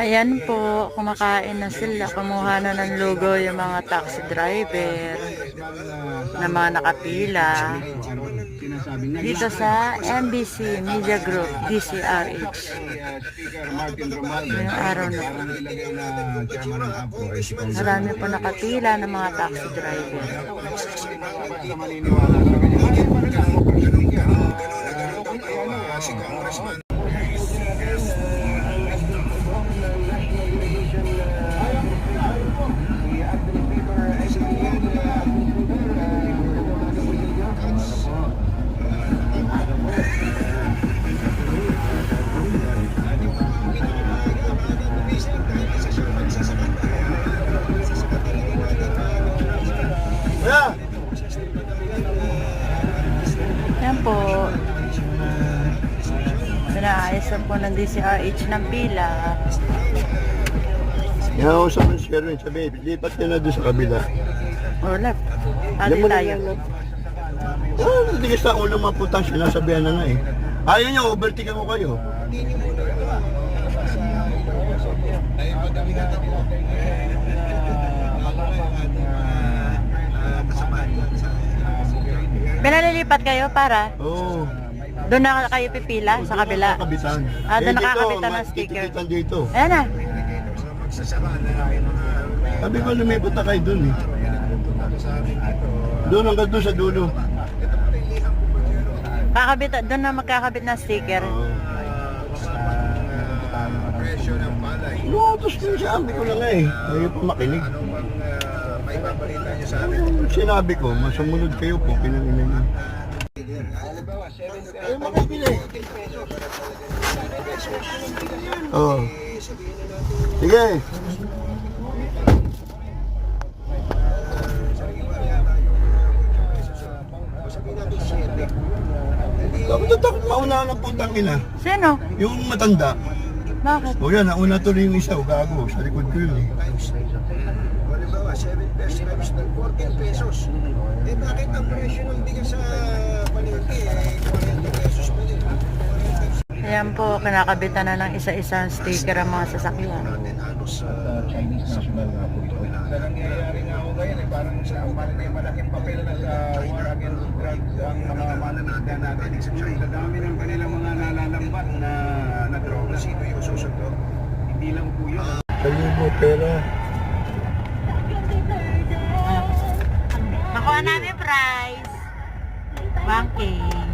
Ayan po, kumakain na sila. Kumuha na ng lugo yung mga taxi driver na mga nakapila. Dito sa MBC Media Group, DCRH. Ngayong araw na po. Marami po nakapila ng mga taxi driver. Yan po. Pinaayos na po ng DCRH ng pila. Ako sa mga Sherwin, sabi, lipat nyo na doon sa kabila. Or left. Mo na tayo. no? Oh, hindi ka sa ulo maputang, sinasabihan na nga eh. Ayaw niya, overtake ko kayo. Pinalilipat kayo para Oo. Oh, doon na kayo pipila sa kabila. Kabitan. Ah, doon nakakabitan ng sticker. titikitan dito. Ayan na. Sabi ko, lumipat na kayo doon eh. Doon hanggang doon sa dulo. Kakabit, doon na magkakabit ng sticker. Oo. Lutos ko siya, sabi ko na nga eh. Ayaw pa makinig. Yung Sinabi ko, masumunod kayo po, pinanginan niyo. Ay, makibili. Oo. Sige. Takot na takot mauna ng putang ina. Sino? Yung matanda. Bakit? O yan, nauna tuloy yung isa, o gago. Sa likod ko yun eh. Halimbawa, 7 pesos times ng 14 pesos. Eh bakit ang presyo ng bigas sa palengke eh 40 pesos pa din? Ayan po, kinakabitan na ng isa-isang sticker ang mga sasakyan. Chinese national. Sa sa mga? Hindi lang po yun. Kalibo, pera. Nakuha namin prize. 1K.